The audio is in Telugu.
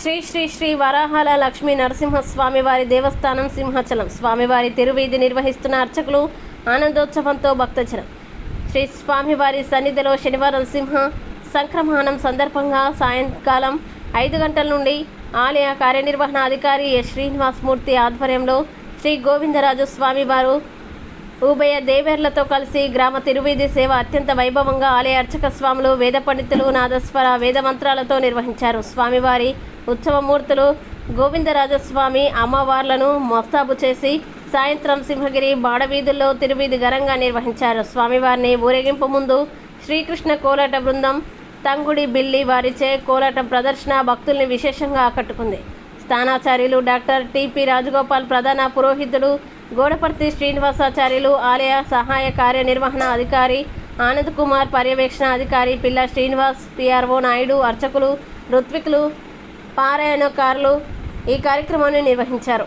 శ్రీ శ్రీ శ్రీ వరాహాల లక్ష్మీ నరసింహస్వామి వారి దేవస్థానం సింహాచలం. స్వామివారి తిరువీధి నిర్వహిస్తున్న అర్చకులు ఆనందోత్సవంతో భక్తజనం. శ్రీ స్వామివారి సన్నిధిలో శనివారం సింహ సంక్రమణం సందర్భంగా సాయంకాలం ఐదు గంటల నుండి ఆలయ కార్యనిర్వహణ అధికారి ఎస్ శ్రీనివాసమూర్తి ఆధ్వర్యంలో శ్రీ గోవిందరాజు స్వామివారు ఉభయ దేవేర్లతో కలిసి గ్రామ తిరువీధి సేవ అత్యంత వైభవంగా ఆలయ అర్చక స్వాములు వేద పండితులు నాదస్వర వేద మంత్రాలతో నిర్వహించారు. స్వామివారి ఉత్సవమూర్తులు గోవిందరాజస్వామి అమ్మవార్లను మస్తాబు చేసి సాయంత్రం సింహగిరి బాడవీధుల్లో తిరువీధి ఘనంగా నిర్వహించారు. స్వామివారిని ఊరేగింపు ముందు శ్రీకృష్ణ కోలాట బృందం తంగుడి బిల్లి వారిచే కోలాట ప్రదర్శన భక్తుల్ని విశేషంగా ఆకట్టుకుంది. స్థానాచార్యులు డాక్టర్ టిపి రాజగోపాల్ ప్రధాన పురోహితుడు గోడపర్తి శ్రీనివాసాచార్యులు ఆలయ సహాయ కార్యనిర్వహణ అధికారి ఆనంద్ కుమార్ పర్యవేక్షణ అధికారి పిల్ల శ్రీనివాస్ పిఆర్ఓ నాయుడు అర్చకులు ఋత్వికులు పారాయణకారులు ఈ కార్యక్రమాన్ని నిర్వహించారు.